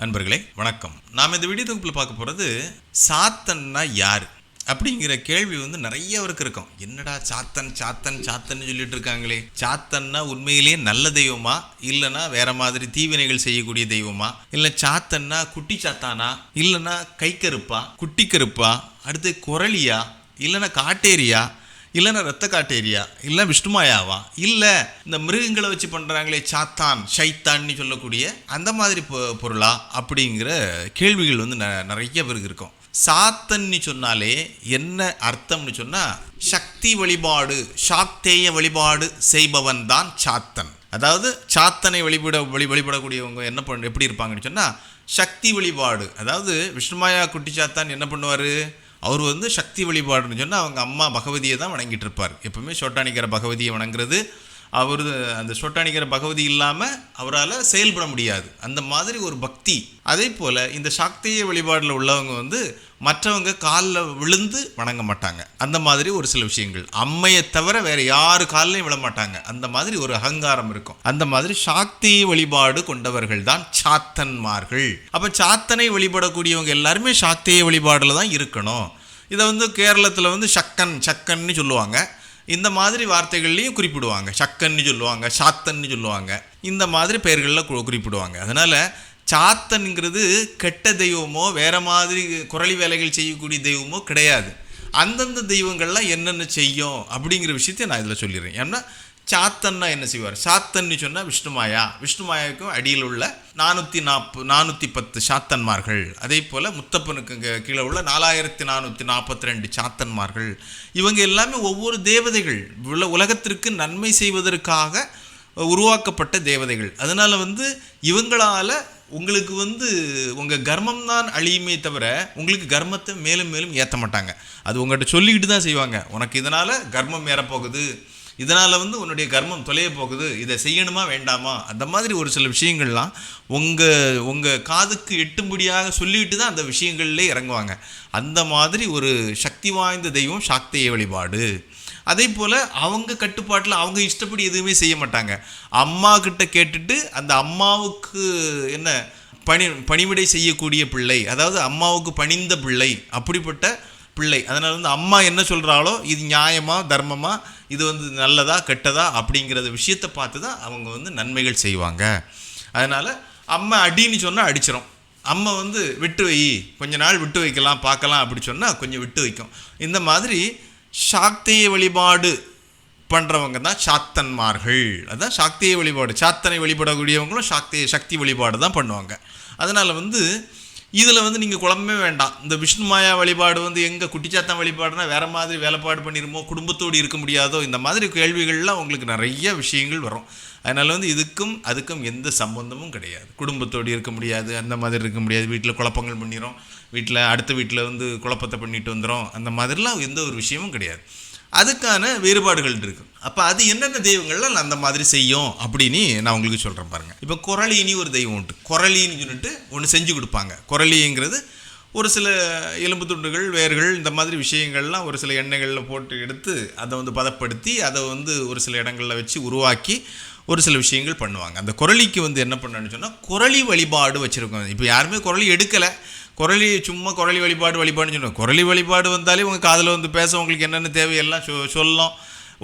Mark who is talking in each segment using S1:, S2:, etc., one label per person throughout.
S1: நண்பர்களே வணக்கம். நாம் இந்த வீடியோ தொகுப்பில் பார்க்க போகிறது சாத்தன்னா யார்? அப்படிங்கிற கேள்வி வந்து நிறைய பேருக்கு இருக்கும். என்னடா சாத்தன் சாத்தன் சாத்தன் சொல்லிட்டு இருக்காங்களே? சாத்தன்னா உண்மையிலேயே நல்ல தெய்வமா? இல்லைன்னா வேற மாதிரி தீவினைகள் செய்யக்கூடிய தெய்வமா? இல்லை சாத்தன்னா குட்டி சாத்தானா? இல்லைன்னா கைக்கருப்பா குட்டி கருப்பா? அடுத்து குரலியா? இல்லைன்னா காட்டேரியா? இல்லைன்னா ரத்த காட்டேரியா இல்லை விஷ்ணுமாயாவா இல்லை இந்த மிருகங்களை வச்சு பண்ணுறாங்களே சாத்தான் ஷைத்தான்னு சொல்லக்கூடிய அந்த மாதிரி பொ- பொருளா? அப்படிங்கிற கேள்விகள் வந்து ந- நிறைய பேருக்கு இருக்கும். சாத்தன்னு சொன்னாலே என்ன அர்த்தம்னு சொன்னால் சக்தி வழிபாடு சாத்தேய வழிபாடு செய்பவன் தான் சாத்தன். அதாவது சாத்தனை வழிபட வழி வழிபடக்கூடியவங்க என்ன பண்ண எப்படி இருப்பாங்கன்னு சொன்னால் சக்தி வழிபாடு. அதாவது விஷ்ணுமாயா குட்டி சாத்தான் என்ன பண்ணுவார்? அவர் வந்து சக்தி வழிபாடுன்னு சொன்னால் அவங்க அம்மா பகவதியை தான் வணங்கிட்டு இருப்பார். எப்பவுமே சோட்டானிக்கிற பகவதியை வணங்குறது அவர் அந்த சோட்டானிக்கிற பகவதி இல்லாமல் அவரால் செயல்பட முடியாது. அந்த மாதிரி ஒரு பக்தி. அதே போல் இந்த சக்திய வழிபாடில் உள்ளவங்க வந்து மற்றவங்க காலில் விழுந்து வணங்க மாட்டாங்க. அந்த மாதிரி ஒரு சில விஷயங்கள். அம்மையை தவிர வேறு யாரு காலிலையும் விழ மாட்டாங்க. அந்த மாதிரி ஒரு அகங்காரம் இருக்கும். அந்த மாதிரி சாக்தி வழிபாடு கொண்டவர்கள் தான் சாத்தன்மார்கள். அப்போ சாத்தனை வழிபடக்கூடியவங்க எல்லாருமே சாக்திய வழிபாடில் தான் இருக்கணும். இதை வந்து கேரளத்தில் வந்து சக்கன் சக்கன்னு சொல்லுவாங்க. இந்த மாதிரி வார்த்தைகள்லையும் குறிப்பிடுவாங்க. சக்கன்னு சொல்லுவாங்க சாத்தன்னு சொல்லுவாங்க. இந்த மாதிரி பெயர்களில் குறிப்பிடுவாங்க. அதனால் சாத்தன்ங்கிறது கெட்ட தெய்வமோ வேறு மாதிரி குரலி வேலைகள் செய்யக்கூடிய தெய்வமோ கிடையாது. அந்தந்த தெய்வங்கள்லாம் என்னென்ன செய்யும் அப்படிங்கிற விஷயத்தை நான் இதில் சொல்லிடுறேன். ஏன்னா சாத்தன்னா என்ன செய்வார்? சாத்தன்னு சொன்னால் விஷ்ணுமாயா. விஷ்ணுமாயாவுக்கும் அடியில் உள்ள நானூற்றி நாற்பது நானூற்றி பத்து சாத்தன்மார்கள். அதே போல் முத்தப்பனுக்கு கீழே உள்ள நாலாயிரத்தி நானூற்றி நாற்பத்தி ரெண்டு சாத்தன்மார்கள். இவங்க எல்லாமே ஒவ்வொரு தேவதைகள். உல உலகத்திற்கு நன்மை செய்வதற்காக உருவாக்கப்பட்ட தேவதைகள். அதனால் வந்து இவங்களால உங்களுக்கு வந்து உங்கள் கர்மம் தான் அழியுமே தவிர உங்களுக்கு கர்மத்தை மேலும் மேலும் ஏற்ற மாட்டாங்க. அது உங்கள்கிட்ட சொல்லிக்கிட்டு தான் செய்வாங்க. உனக்கு இதனால் கர்மம் ஏறப்போகுது. இதனால் வந்து உன்னுடைய கர்மம் தொலைய போகுது இதை செய்யணுமா வேண்டாமா? அந்த மாதிரி ஒரு சில விஷயங்கள்லாம் உங்கள் உங்கள் காதுக்கு எட்டும்படியாக சொல்லிட்டு தான் அந்த விஷயங்கள்லே இறங்குவாங்க. அந்த மாதிரி ஒரு சக்தி வாய்ந்த தெய்வம் சாக்தேய வழிபாடு. அதே போல் அவங்க கட்டுப்பாட்டில் அவங்க இஷ்டப்படி எதுவுமே செய்ய மாட்டாங்க. அம்மா கிட்ட கேட்டுட்டு அந்த அம்மாவுக்கு என்ன பணி பணிவிடை செய்யக்கூடிய பிள்ளை அதாவது அம்மாவுக்கு பணிந்த பிள்ளை அப்படிப்பட்ட பிள்ளை. அதனால் வந்து அம்மா என்ன சொல்கிறாளோ இது நியாயமாக தர்மமாக இது வந்து நல்லதா கெட்டதா அப்படிங்கிறத விஷயத்தை பார்த்து தான் அவங்க வந்து நன்மைகள் செய்வாங்க. அதனால் அம்மா அடின்னு சொன்னால் அடிச்சிடும் அம்மா வந்து விட்டு வை கொஞ்ச நாள் விட்டு வைக்கலாம் பார்க்கலாம் அப்படி சொன்னால் கொஞ்சம் விட்டு வைக்கும். இந்த மாதிரி சாக்திய வழிபாடு பண்ணுறவங்க தான் சாத்தன்மார்கள். அதுதான் சாக்திய வழிபாடு. சாத்தனை வழிபடக்கூடியவங்களும் சாக்திய சக்தி வழிபாடு தான் பண்ணுவாங்க. அதனால் வந்து இதில் வந்து நீங்கள் குழம்பவே வேண்டாம். இந்த விஷ்ணு மாயா வழிபாடு வந்து எங்கே குட்டிச்சாத்தான் வழிபாடுனா வேறு மாதிரி வேலைப்பாடு பண்ணிருமோ குடும்பத்தோடு இருக்க முடியாதோ இந்த மாதிரி கேள்விகள்லாம் உங்களுக்கு நிறைய விஷயங்கள் வரும். அதனால் வந்து இதுக்கும் அதுக்கும் எந்த சம்பந்தமும் கிடையாது. குடும்பத்தோடு இருக்க முடியாது அந்த மாதிரி இருக்க முடியாது. வீட்டில் குழப்பங்கள் பண்ணிடும் வீட்டில் அடுத்த வீட்டில் வந்து குழப்பத்தை பண்ணிட்டு வந்துடும் அந்த மாதிரிலாம் எந்த ஒரு விஷயமும் கிடையாது. அதுக்கான வேறுபாடுகள் இருக்கு. அப்போ அது என்னென்ன தெய்வங்கள்லாம் அந்த மாதிரி செய்யும் அப்படின்னு நான் உங்களுக்கு சொல்கிறேன் பாருங்கள் இப்போ குரளினி ஒரு தெய்வம் உண்டு. குரளின்னு சொல்லிட்டு ஒன்று செஞ்சு கொடுப்பாங்க. குரளிங்கிறது ஒரு சில எலும்பு துண்டுகள் வேர்கள் இந்த மாதிரி விஷயங்கள்லாம் ஒரு சில எண்ணெய்களில் போட்டு எடுத்து அதை வந்து பதப்படுத்தி அதை வந்து ஒரு சில இடங்களில் வச்சு உருவாக்கி ஒரு சில விஷயங்கள் பண்ணுவாங்க. அந்த குரளிக்கு வந்து என்ன பண்ணணும்னு சொன்னால் குரளி வழிபாடு வச்சுருக்கோம். இப்போ யாருமே குரளி எடுக்கலை. குரலி சும்மா குரலி வழிபாடு வழிபாடுன்னு சொல்லுவாங்க குரலி வழிபாடு வந்தாலே உங்கள் காதில் வந்து பேச உங்களுக்கு என்னென்ன தேவையெல்லாம் சொ சொல்லும்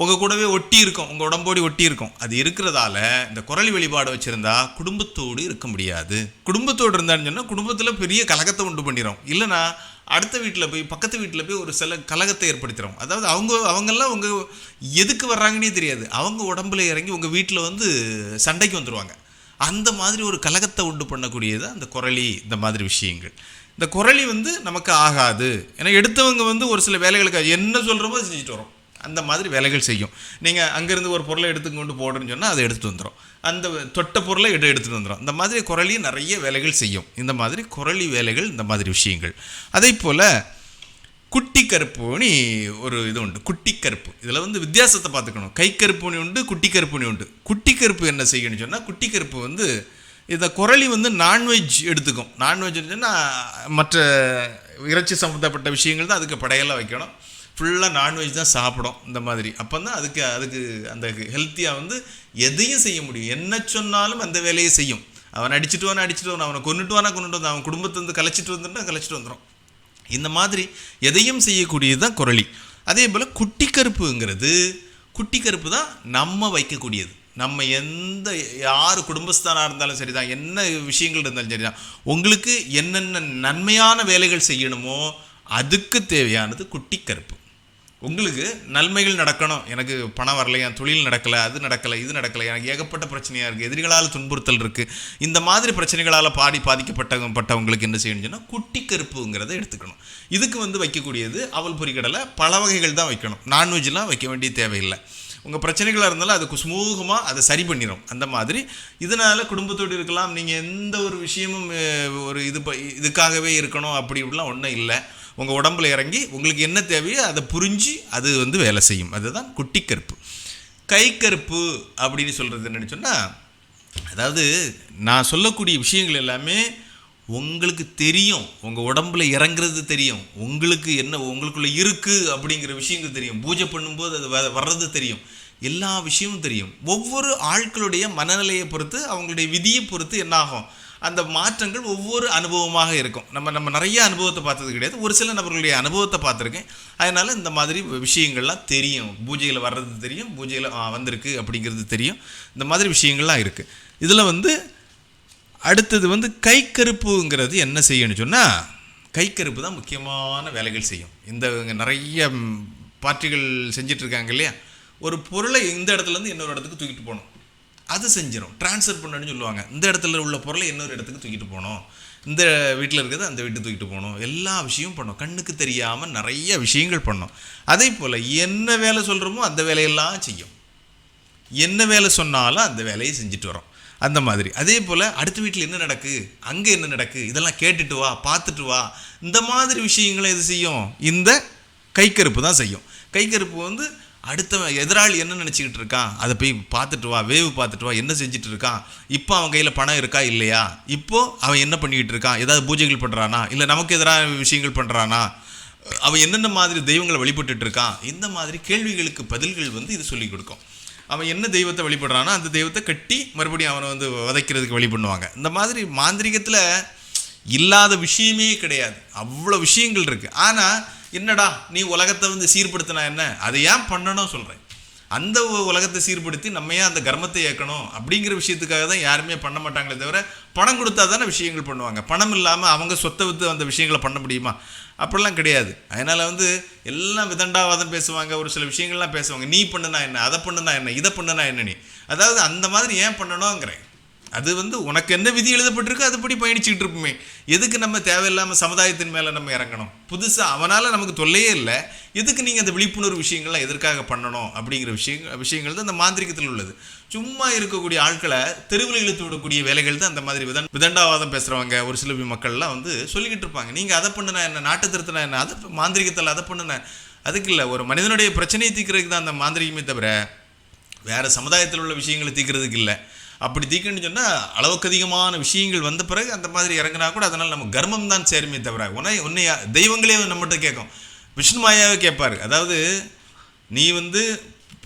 S1: உங்கள் கூடவே ஒட்டி இருக்கும். உங்கள் உடம்போடி ஒட்டி இருக்கும். அது இருக்கிறதால இந்த குரலி வழிபாடு வச்சுருந்தா குடும்பத்தோடு இருக்க முடியாது. குடும்பத்தோடு இருந்தான்னு சொன்னால் குடும்பத்தில் பெரிய கலகத்தை உண்டு பண்ணிடும் இல்லைன்னா அடுத்த வீட்டில் போய் பக்கத்து வீட்டில் போய் ஒரு சில கலகத்தை ஏற்படுத்திடும் அதாவது அவங்க அவங்கெல்லாம் உங்கள் எதுக்கு வர்றாங்கன்னே தெரியாது. அவங்க உடம்புல இறங்கி உங்கள் வீட்டில் வந்து சண்டைக்கு வந்துடுவாங்க அந்த மாதிரி ஒரு கலகத்தை உண்டு பண்ணக்கூடியது அந்த குரலி இந்த மாதிரி விஷயங்கள். இந்த குரலி வந்து நமக்கு ஆகாது. ஏன்னா எடுத்தவங்க வந்து ஒரு சில வேலைகளுக்கு என்ன சொல்கிறோமோ செஞ்சுட்டு வரோம். அந்த மாதிரி வேலைகள் செய்யும். நீங்கள் அங்கேருந்து ஒரு பொருளை எடுத்து கொண்டு போடுறேன்னு சொன்னால் அதை எடுத்துகிட்டு வந்துடும் அந்த தொட்ட பொருளை எடு எடுத்துகிட்டு வந்துடும் இந்த மாதிரி குரலி நிறைய வேலைகள் செய்யும். இந்த மாதிரி குரலி வேலைகள் இந்த மாதிரி விஷயங்கள். அதே போல் குட்டி கருப்புனி ஒரு இது உண்டு. குட்டி கருப்பு. இதில் வந்து வித்தியாசத்தை பார்த்துக்கணும். கை கருப்புனி உண்டு குட்டி கருப்புனி உண்டு. குட்டி கருப்பு என்ன செய்யணும்னு சொன்னால் குட்டி கருப்பு வந்து இந்த குரளி வந்து நான்வெஜ் எடுத்துக்கும். நான்வெஜ் சொன்னால் மற்ற இறைச்சி சம்மந்தப்பட்ட விஷயங்கள் தான் அதுக்கு படையெல்லாம் வைக்கணும். ஃபுல்லாக நான்வெஜ் தான் சாப்பிடும் இந்த மாதிரி. அப்போ தான் அதுக்கு அதுக்கு அந்த ஹெல்த்தியாக வந்து எதையும் செய்ய முடியும். என்ன சொன்னாலும் அந்த வேலையை செய்யும். அவன் அடிச்சிட்டு வானா அடிச்சுட்டு வானா அவனை கொண்டுட்டு வானா கொண்டுட்டு வந்து அவன் குடும்பத்தை வந்து கலைச்சிட்டு வந்துட்டு கலைச்சிட்டு வந்துடும் இந்த மாதிரி எதையும் செய்யக்கூடியது தான் குரளி அதே போல் குட்டி கருப்புங்கிறது குட்டி கருப்பு தான் நம்ம வைக்கக்கூடியது. நம்ம எந்த யார் குடும்பஸ்தானாக இருந்தாலும் சரி தான் என்ன விஷயங்கள் இருந்தாலும் சரி தான் உங்களுக்கு என்னென்ன நன்மையான வேலைகள் செய்யணுமோ அதுக்கு தேவையானது குட்டி கருப்பு. உங்களுக்கு நன்மைகள் நடக்கணும். எனக்கு பணம் வரல என் தொழில் நடக்கலை அது நடக்கலை இது நடக்கலை எனக்கு ஏகப்பட்ட பிரச்சனையாக இருக்குது எதிரிகளால் துன்புறுத்தல் இருக்குது இந்த மாதிரி பிரச்சனைகளால் பாடி பாதிக்கப்பட்ட பட்டவங்களுக்கு என்ன செய்யணும்னு சொன்னால் குட்டி கருப்புங்கிறத எடுத்துக்கணும். இதுக்கு வந்து வைக்கக்கூடியது அவல் பொரிக்கடலை பல வகைகள் தான் வைக்கணும். நான்வெஜ்லாம் வைக்க வேண்டிய தேவையில்லை. உங்கள் பிரச்சனைகளாக இருந்தாலும் அதுக்கு சுமூகமாக அதை சரி பண்ணிடும் அந்த மாதிரி. இதனால் குடும்பத்தோடு இருக்கலாம். நீங்கள் எந்த ஒரு விஷயமும் ஒரு இது ப- இதுக்காகவே இருக்கணும் அப்படி இப்படிலாம் ஒன்றும் இல்லை. உங்கள் உடம்புல இறங்கி உங்களுக்கு என்ன தேவையோ அதை புரிஞ்சு அது வந்து வேலை செய்யும். அதுதான் குட்டி கருப்பு. கை கருப்பு அப்படின்னு சொல்கிறது என்னென்னு சொன்னால் அதாவது நான் சொல்லக்கூடிய விஷயங்கள் எல்லாமே உங்களுக்கு தெரியும் உங்கள் உடம்புல இறங்குறது தெரியும் உங்களுக்கு என்ன உங்களுக்குள்ளே இருக்குது அப்படிங்கிற விஷயங்கள் தெரியும் பூஜை பண்ணும்போது அது வ- வர்றது தெரியும் எல்லா விஷயமும் தெரியும். ஒவ்வொரு ஆட்களுடைய மனநிலையை பொறுத்து அவங்களுடைய விதியை பொறுத்து என்னாகும்? அந்த மாற்றங்கள் ஒவ்வொரு அனுபவமாக இருக்கும். நம்ம நம்ம நிறைய அனுபவத்தை பார்த்தது கிடையாது. ஒரு சில நபர்களுடைய அனுபவத்தை பார்த்துருக்கேன். அதனால் இந்த மாதிரி விஷயங்கள்லாம் தெரியும். பூஜையில் வர்றது தெரியும் பூஜையில் வந்திருக்கு அப்படிங்கிறது தெரியும். இந்த மாதிரி விஷயங்கள்லாம் இருக்குது இதில் வந்து அடுத்தது வந்து கைக்கருப்புங்கிறது என்ன செய்யணும்னு சொன்னால் கைக்கருப்பு தான் முக்கியமான வேலைகள் செய்யும். இந்த நிறைய பார்ட்டிகள் செஞ்சிட்டு இருக்காங்க இல்லையா? ஒரு பொருளை இந்த இடத்துலேருந்து இன்னொரு இடத்துக்கு தூக்கிட்டு போகணும். அது செஞ்சிடும் ட்ரான்ஸ்ஃபர் பண்ணணும்னு சொல்லுவாங்க. இந்த இடத்துல உள்ள பொருளை இன்னொரு இடத்துக்கு தூக்கிட்டு போகணும். இந்த வீட்டில் இருக்கிறது அந்த வீட்டு தூக்கிட்டு போகணும். எல்லா விஷயமும் பண்ணோம். கண்ணுக்கு தெரியாமல் நிறைய விஷயங்கள் பண்ணோம். அதே போல் என்ன வேலை சொல்கிறோமோ அந்த வேலையெல்லாம் செய்யும். என்ன வேலை சொன்னாலும் அந்த வேலையை செஞ்சுட்டு வரோம். அந்த மாதிரி. அதே போல் அடுத்த வீட்டில் என்ன நடக்கு? அங்கே என்ன நடக்கு? இதெல்லாம் கேட்டுட்டு வா பார்த்துட்டு வா. இந்த மாதிரி விஷயங்களை இது செய்யும்? இந்த கைக்கருப்பு தான் செய்யும். கைக்கருப்பு வந்து அடுத்தவன் எதிராளி என்ன நினச்சிக்கிட்டு இருக்கான்? அதை போய் பார்த்துட்டு வா வேவு பார்த்துட்டு வா என்ன செஞ்சுட்டு இருக்கான்? இப்போ அவன் கையில் பணம் இருக்கா இல்லையா? இப்போது அவன் என்ன பண்ணிக்கிட்டு இருக்கான்? ஏதாவது பூஜைகள் பண்ணுறானா இல்லை நமக்கு எதிரான விஷயங்கள் பண்ணுறானா அவன் என்னென்ன மாதிரி தெய்வங்களை வழிபட்டுட்டு இருக்கான்? இந்த மாதிரி கேள்விகளுக்கு பதில்கள் வந்து இது சொல்லிக் கொடுக்கும். அவன் என்ன தெய்வத்தை வழிபடுறானோ அந்த தெய்வத்தை கட்டி மறுபடியும் அவனை வந்து வதைக்கிறதுக்கு வழி பண்ணுவாங்க. இந்த மாதிரி மாந்திரிகத்தில் இல்லாத விஷயமே கிடையாது. அவ்வளோ விஷயங்கள் இருக்குது ஆனால் என்னடா நீ உலகத்தை வந்து சீர்படுத்தினா என்ன? அதை ஏன் பண்ணணும் சொல்கிறேன் அந்த உலகத்தை சீர்படுத்தி நம்ம ஏன் அந்த கர்மத்தை ஏற்கணும் அப்படிங்கிற விஷயத்துக்காக தான் யாருமே பண்ண மாட்டாங்களே தவிர பணம் கொடுத்தா தானே விஷயங்கள் பண்ணுவாங்க. பணம் இல்லாமல் அவங்க சொத்தை விற்று அந்த விஷயங்களை பண்ண முடியுமா? அப்படிலாம் கிடையாது. அதனால் வந்து எல்லாம் விதண்டாவாதம் பேசுவாங்க ஒரு சில விஷயங்கள்லாம் பேசுவாங்க. நீ பண்ணுனா என்ன அதை பண்ணுனா என்ன இதை பண்ணுனா என்ன நீ? அதாவது அந்த மாதிரி ஏன் பண்ணணுங்கிறேன் அது வந்து உனக்கு என்ன விதி எழுதப்பட்டிருக்கோ அதுபடி பயணிச்சுக்கிட்டு இருப்போமே. எதுக்கு நம்ம தேவையில்லாமல் சமுதாயத்தின் மேலே நம்ம இறங்கணும்? புதுசாக அவனால் நமக்கு தொல்லையே இல்லை. எதுக்கு நீங்கள் அந்த விழிப்புணர்வு விஷயங்கள்லாம் எதற்காக பண்ணணும் அப்படிங்கிற விஷயங்கள் விஷயங்கள் தான் அந்த மாந்திரிகத்தில் உள்ளது. சும்மா இருக்கக்கூடிய ஆட்களை தெருவில் இழுத்து விடக்கூடிய வேலைகள் தான் அந்த மாதிரி விதன் விதண்டாவாதம் பேசுகிறவங்க ஒரு சில மக்கள்லாம் வந்து சொல்லிக்கிட்டு இருப்பாங்க. நீங்கள் அதை பண்ணுனா என்ன? நாட்டு திருத்தினா என்ன? அதை மாந்திரிகத்தில் அதை பண்ணுன அதுக்கு இல்லை ஒரு மனிதனுடைய பிரச்சனையை தீர்க்கறதுக்கு தான் அந்த மாந்திரிகமே தவிர வேறு சமுதாயத்தில் உள்ள விஷயங்களை தீர்க்கறதுக்கு இல்லை. அப்படி தீக்கணும்னு சொன்னால் அளவுக்கு அதிகமான விஷயங்கள் வந்த பிறகு அந்த மாதிரி இறங்கினா கூட அதனால் நம்ம கர்மம் தான் சேருமே தவிர உன்னை உன்னை தெய்வங்களே நம்மகிட்ட கேட்கும். விஷ்ணு மாயாவே கேட்பார். அதாவது நீ வந்து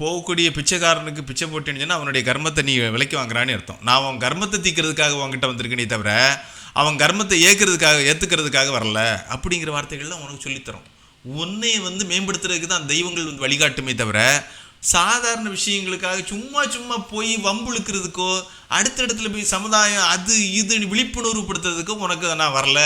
S1: போகக்கூடிய பிச்சைக்காரனுக்கு பிச்சை போட்டேன்னு சொன்னால் அவனுடைய கர்மத்தை நீ விலைக்கு வாங்குறான்னு அர்த்தம். நான் அவன் கர்மத்தை தீக்கிறதுக்காக உங்ககிட்ட வந்திருக்கேனே தவிர அவன் கர்மத்தை ஏற்கிறதுக்காக ஏற்றுக்கிறதுக்காக வரல அப்படிங்கிற வார்த்தைகள்லாம் உனக்கு சொல்லித்தரும். உன்னை வந்து மேம்படுத்துறதுக்கு தான் தெய்வங்கள் வந்து வழிகாட்டுமே தவிர சாதாரண விஷயங்களுக்காக சும்மா சும்மா போய் வம்புழுக்கிறதுக்கோ அடுத்த இடத்துல போய் சமுதாயம் அது இது விழிப்புணர்வு படுத்துறதுக்கோ உனக்கு நான் வரல.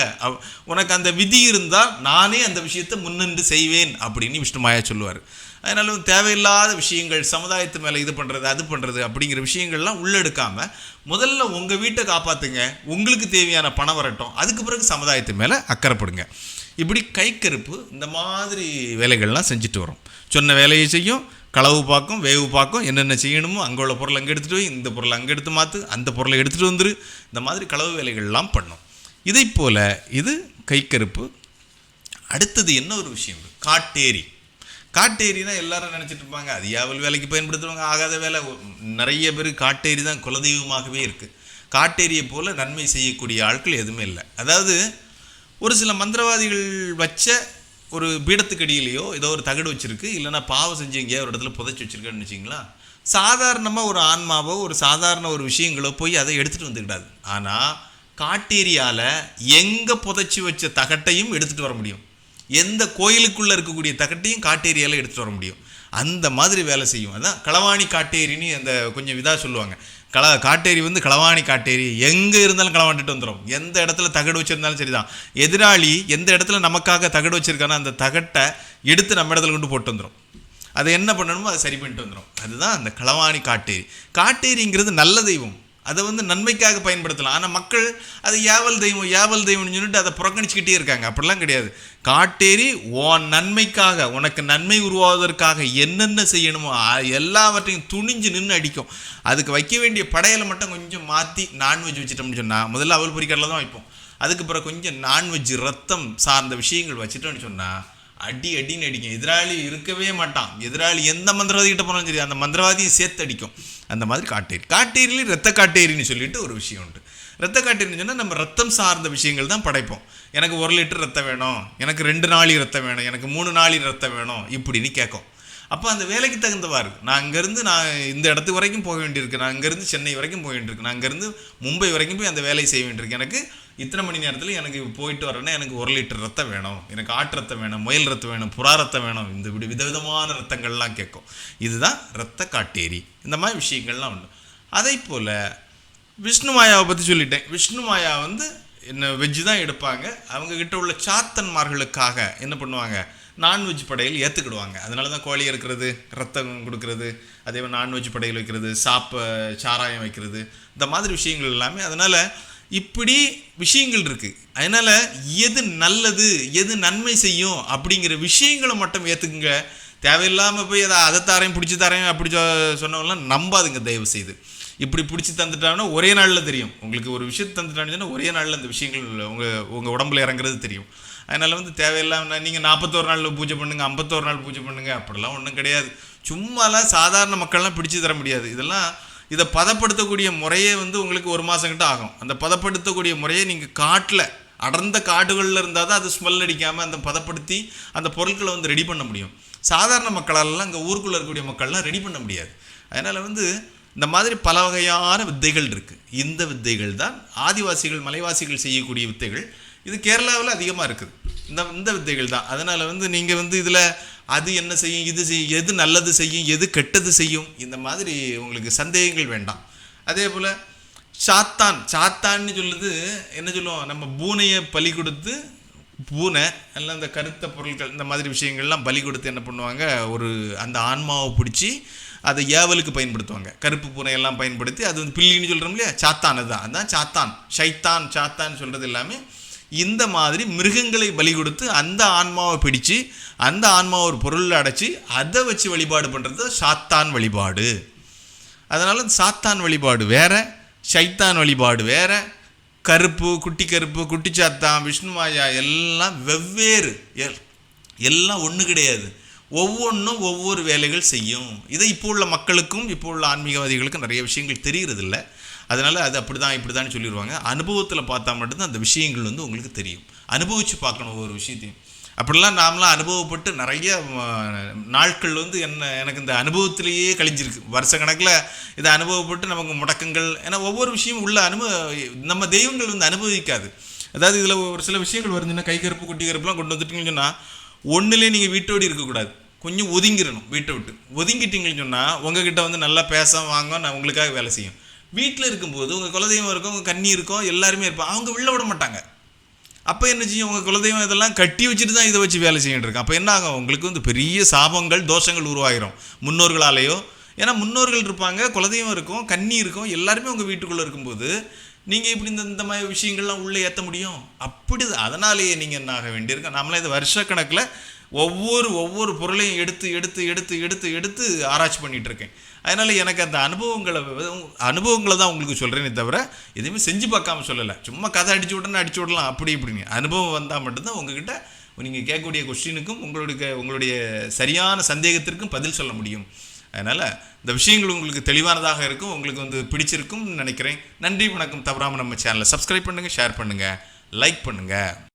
S1: உனக்கு அந்த விதி இருந்தால் நானே அந்த விஷயத்தை முன்னின்று செய்வேன் அப்படின்னு விஷ்ணுமாயா சொல்லுவார். அதனால தேவையில்லாத விஷயங்கள் சமுதாயத்து மேலே இது பண்ணுறது அது பண்ணுறது அப்படிங்கிற விஷயங்கள்லாம் உள்ளெடுக்காமல் முதல்ல உங்கள் வீட்டை காப்பாற்றுங்க உங்களுக்கு தேவையான பணம் வரட்டும். அதுக்கு பிறகு சமுதாயத்து மேலே அக்கறைப்படுங்க இப்படி கைக்கருப்பு இந்த மாதிரி வேலைகள்லாம் செஞ்சுட்டு வரும். சொன்ன வேலையை செய்யும் களவு பார்க்கும் வேவு பார்க்கும் என்னென்ன செய்யணுமோ அங்கே உள்ள பொருளை அங்கே எடுத்துகிட்டு போய் இந்த பொருளை அங்கே எடுத்து மாற்று அந்த பொருளை எடுத்துகிட்டு வந்துரு. இந்த மாதிரி களவு வேலைகள்லாம் பண்ணும். இதை போல் இது கைக்கருப்பு. அடுத்தது என்ன ஒரு விஷயம்? காட்டேரி. காட்டேரினா எல்லாரும் நினச்சிட்டு இருப்பாங்க அது யாவல் வேலைக்கு பயன்படுத்துவாங்க ஆகாத வேலை. நிறைய பேர் காட்டேரி தான் குலதெய்வமாகவே இருக்குது காட்டேரியை போல் நன்மை செய்யக்கூடிய ஆட்கள் எதுவுமே இல்லை. அதாவது ஒரு சில மந்திரவாதிகள் வச்ச ஒரு பீடத்துக்கு அடியிலையோ ஏதோ ஒரு தகடு வச்சிருக்கு இல்லைன்னா பாவம் செஞ்சு எங்கேயோ ஒரு இடத்துல புதைச்சி வச்சுருக்கேன்னு வச்சிங்களா சாதாரணமாக ஒரு ஆன்மாவோ ஒரு சாதாரண ஒரு விஷயங்களோ போய் அதை எடுத்துகிட்டு வந்துக்கிடாது. ஆனால் காட்டேரியால எங்கே புதைச்சி வச்ச தகட்டையும் எடுத்துகிட்டு வர முடியும். எந்த கோயிலுக்குள்ளே இருக்கக்கூடிய தகட்டையும் காட்டேரியாவில் எடுத்துகிட்டு வர முடியும். அந்த மாதிரி வேலை செய்யும். அதான் களவாணி காட்டேரின்னு அந்த கொஞ்சம் இதாக சொல்லுவாங்க. கள காட்டேரி வந்து களவாணி காட்டேரி. எங்கே இருந்தாலும் களவாண்டுட்டு வந்துடும் எந்த இடத்துல தகடு வச்சிருந்தாலும் சரிதான். எதிராளி எந்த இடத்துல நமக்காக தகடு வச்சுருக்கானோ அந்த தகட்டை எடுத்து நம்ம இடத்துல கொண்டு போட்டு வந்துடும் அதை என்ன பண்ணணுமோ அதை சரி பண்ணிட்டு வந்துடும் அதுதான் அந்த களவாணி காட்டேரி. காட்டேரிங்கிறது நல்ல தெய்வம். அதை வந்து நன்மைக்காக பயன்படுத்தலாம். ஆனால் மக்கள் அதை ஏவல் தெய்வம் ஏவல் தெய்வம்னு சொல்லிட்டு அதை புறக்கணிச்சுக்கிட்டே இருக்காங்க. அப்படிலாம் கிடையாது. காட்டேரி உன் நன்மைக்காக உனக்கு நன்மை உருவாவதற்காக என்னென்ன செய்யணுமோ எல்லாவற்றையும் துணிஞ்சு நின்று அடிக்கும். அதுக்கு வைக்க வேண்டிய படையலை மட்டும் கொஞ்சம் மாற்றி நான்வெஜ் வச்சுட்டோம்னு சொன்னால் முதல்ல அவல் பொரிக்கடலை தான் வைப்போம். அதுக்கு பிறகு கொஞ்சம் நான்வெஜ் ரத்தம் சார்ந்த விஷயங்கள் வச்சுட்டோம்னு சொன்னால் அடி அடின்னு அடிக்கும். எதிராளி இருக்கவே மாட்டான். எதிராளி எந்த மந்திரவாதி கிட்ட போனாலும் சரி அந்த மந்திரவாதியும் சேர்த்து அடிக்கும். அந்த மாதிரி காட்டேரி. காட்டேரியிலே ரத்த காட்டேரின்னு சொல்லிட்டு ஒரு விஷயம் உண்டு. ரத்த காட்டேரின்னு சொன்னால் நம்ம ரத்தம் சார்ந்த விஷயங்கள் தான் படைப்போம். எனக்கு ஒரு லிட்டர் ரத்தம் வேணும். எனக்கு ரெண்டு நாளி ரத்தம் வேணும். எனக்கு மூணு நாளி ரத்தம் வேணும். இப்படின்னு கேட்கும். அப்போ அந்த வேலைக்கு தகுந்தவாறு. நான் அங்கேருந்து நான் இந்த இடத்து வரைக்கும் போக வேண்டியிருக்கு. நான் அங்கேருந்து சென்னை வரைக்கும் போக வேண்டியிருக்கு. நான் அங்கேருந்து மும்பை வரைக்கும் போய் அந்த வேலையை செய்ய வேண்டியிருக்கு. எனக்கு இத்தனை மணி நேரத்தில் எனக்கு போயிட்டு வரேன்னா எனக்கு ஒரு லிட்டர் ரத்தம் வேணும். எனக்கு ஆட்டு ரத்தம் வேணும் முயல் ரத்தம் வேணும் புறா ரத்தம் வேணும். இந்த இப்படி விதவிதமான ரத்தங்கள்லாம் கேட்கும். இதுதான் ரத்த காட்டேரி. இந்த மாதிரி விஷயங்கள்லாம் உண்டு. அதே போல் விஷ்ணு மாயாவை பற்றி சொல்லிட்டேன். விஷ்ணு மாயா வந்து என்ன வெஜ்ஜு தான் எடுப்பாங்க. அவங்கக்கிட்ட உள்ள சாத்தன்மார்களுக்காக என்ன பண்ணுவாங்க? நான்வெஜ் படையல் ஏற்றுக்கிடுவாங்க அதனால தான் கோழி இருக்கிறது ரத்தம் கொடுக்கறது அதே மாதிரி நான்வெஜ் படையல் வைக்கிறது சாப்ப சாராயம் வைக்கிறது இந்த மாதிரி விஷயங்கள் எல்லாமே அதனால் இப்படி விஷயங்கள் இருக்குது அதனால் எது நல்லது எது நன்மை செய்யும் அப்படிங்கிற விஷயங்களை மட்டும் ஏற்றுக்குங்க தேவையில்லாமல் போய் அதை அதை தாரையும் பிடிச்சி தாரையும் அப்படி சொ சொன்னவங்களாம் நம்பாதுங்க தயவு செய்து. இப்படி பிடிச்சி தந்துட்டாங்கன்னா ஒரே நாளில் தெரியும். உங்களுக்கு ஒரு விஷயத்தை தந்துட்டாங்கன்னா ஒரே நாளில் அந்த விஷயங்கள் உங்கள் உங்கள் உடம்புல இறங்குறது தெரியும். அதனால் வந்து தேவையில்லாம நீங்கள் நாற்பத்தோரு நாள் பூஜை பண்ணுங்கள் ஐம்பத்தோரு நாள் பூஜை பண்ணுங்கள் அப்படிலாம் ஒன்றும் கிடையாது. சும்மாலாம் சாதாரண மக்கள்லாம் பிடிச்சு தர முடியாது. இதெல்லாம் இதை பதப்படுத்தக்கூடிய முறையே வந்து உங்களுக்கு ஒரு மாதம் கிட்ட ஆகும். அந்த பதப்படுத்தக்கூடிய முறையை நீங்கள் காட்டில் அடர்ந்த காடுகளில் இருந்தால் தான் அது ஸ்மெல் அடிக்காமல் அந்த பதப்படுத்தி அந்த பொருட்களை வந்து ரெடி பண்ண முடியும். சாதாரண மக்களாலலாம் அங்கே ஊருக்குள்ளே இருக்கக்கூடிய மக்கள்லாம் ரெடி பண்ண முடியாது. அதனால் வந்து இந்த மாதிரி பல வகையான வித்தைகள் இருக்குது இந்த வித்தைகள் தான் ஆதிவாசிகள் மலைவாசிகள் செய்யக்கூடிய வித்தைகள். இது கேரளாவில் அதிகமாக இருக்குது. இந்த இந்த வித்தைகள் தான். அதனால் வந்து நீங்கள் வந்து இதில் அது என்ன செய்யும் இது செய்யும் எது நல்லது செய்யும் எது கெட்டது செய்யும் இந்த மாதிரி உங்களுக்கு சந்தேகங்கள் வேண்டாம். அதே போல் சாத்தான் சாத்தான்னு சொல்லுது என்ன சொல்லுவோம் நம்ம பூனையை பலி கொடுத்து பூனை எல்லாம் இந்த கருத்த பொருட்கள் இந்த மாதிரி விஷயங்கள்லாம் பலி கொடுத்து என்ன பண்ணுவாங்க ஒரு அந்த ஆன்மாவை பிடிச்சி அதை ஏவலுக்கு பயன்படுத்துவாங்க. கருப்பு பூனையெல்லாம் பயன்படுத்தி அது வந்து பில்லின்னு சொல்கிறோம் இல்லையா? சாத்தான் அதுதான். அதுதான் சாத்தான். ஷைத்தான் சாத்தான் சொல்கிறது எல்லாமே இந்த மாதிரி மிருகங்களை பலி கொடுத்து அந்த ஆன்மாவை பிடிச்சு அந்த ஆன்மாவை ஒரு பொருளில் அடைச்சி அதை வச்சு வழிபாடு பண்ணுறது சாத்தான் வழிபாடு. அதனால் சாத்தான் வழிபாடு வேற சைத்தான் வழிபாடு வேற கருப்பு குட்டி கருப்பு குட்டி சாத்தான் விஷ்ணு மாயா எல்லாம் வெவ்வேறு. எல்- எல்லாம் ஒன்று கிடையாது. ஒவ்வொன்றும் ஒவ்வொரு வேலைகள் செய்யும். இதை இப்போ உள்ள மக்களுக்கும் இப்போ உள்ள ஆன்மீகவாதிகளுக்கும் நிறைய விஷயங்கள் தெரியறதில்ல. அதனால் அது அப்படி தான் இப்படி தான் சொல்லிடுவாங்க அனுபவத்தில் பார்த்தா மட்டும்தான் அந்த விஷயங்கள் வந்து உங்களுக்கு தெரியும். அனுபவித்து பார்க்கணும் ஒவ்வொரு விஷயத்தையும். அப்படிலாம் நாமலாம் அனுபவப்பட்டு நிறைய நாட்கள் வந்து என்ன எனக்கு இந்த அனுபவத்திலேயே கழிஞ்சிருக்கு. வருஷ கணக்கில் இதை அனுபவப்பட்டு நமக்கு முடக்கங்கள் ஏன்னா ஒவ்வொரு விஷயமும் உள்ள அனுபவ நம்ம தெய்வங்கள் வந்து அனுபவிக்காது. அதாவது இதில் ஒரு சில விஷயங்கள் வருதுன்னா கை கருப்பு குட்டி கருப்புலாம் கொண்டு வந்துட்டீங்கன்னு சொன்னால் ஒன்றுலேயே நீங்கள் வீட்டோடு இருக்கக்கூடாது. கொஞ்சம் ஒதுங்கிடணும் வீட்டை விட்டு. ஒதுங்கிட்டீங்கன்னு சொன்னால் உங்ககிட்ட வந்து நல்லா பேச வாங்க நான் உங்களுக்காக வேலை செய்யும். வீட்டில் இருக்கும்போது உங்கள் குலதெய்வம் இருக்கும் உங்கள் கண்ணி இருக்கும் எல்லாருமே இருப்பாங்க அவங்க உள்ளே விட மாட்டாங்க. அப்போ என்ன செய்யும்? உங்கள் குலதெய்வம் இதெல்லாம் கட்டி வச்சுட்டு தான் இதை வச்சு வேலை செய்யிட்டு இருக்கு. அப்போ என்ன ஆகும்? உங்களுக்கு வந்து பெரிய சாபங்கள் தோஷங்கள் உருவாகிரும் முன்னோர்களாலேயோ. ஏன்னா முன்னோர்கள் இருப்பாங்க குலதெய்வம் இருக்கும் கண்ணி இருக்கும் எல்லாருமே உங்கள் வீட்டுக்குள்ளே இருக்கும்போது நீங்கள் இப்படி இந்த இந்த மாதிரி விஷயங்கள்லாம் உள்ளே ஏற்ற முடியும்? அப்படி அதனாலேயே நீங்கள் என்ன ஆக வேண்டியிருக்கோம் நம்மளாம் இது வருஷக்கணக்கில் ஒவ்வொரு ஒவ்வொரு பொருளையும் எடுத்து எடுத்து எடுத்து எடுத்து எடுத்து ஆராய்ச்சி பண்ணிகிட்ருக்கேன் அதனால் எனக்கு அந்த அனுபவங்களை அனுபவங்களை தான் உங்களுக்கு சொல்கிறேனே தவிர எதுவுமே செஞ்சு பார்க்காம சொல்லலை. சும்மா கதை அடிச்சு விடணும் அடிச்சு விடலாம் அப்படி இப்படிங்க அனுபவம் வந்தால் மட்டும்தான் உங்ககிட்ட நீங்கள் கேட்கக்கூடிய கொஸ்டினுக்கும் உங்களுடைய உங்களுடைய சரியான சந்தேகத்திற்கும் பதில் சொல்ல முடியும். அதனால் இந்த விஷயங்கள் உங்களுக்கு தெளிவானதாக இருக்கும் உங்களுக்கு வந்து பிடிச்சிருக்கும்னு நினைக்கிறேன். நன்றி வணக்கம். தவறாமல் நம்ம சேனலை சப்ஸ்கிரைப் பண்ணுங்கள் ஷேர் பண்ணுங்கள் லைக் பண்ணுங்கள்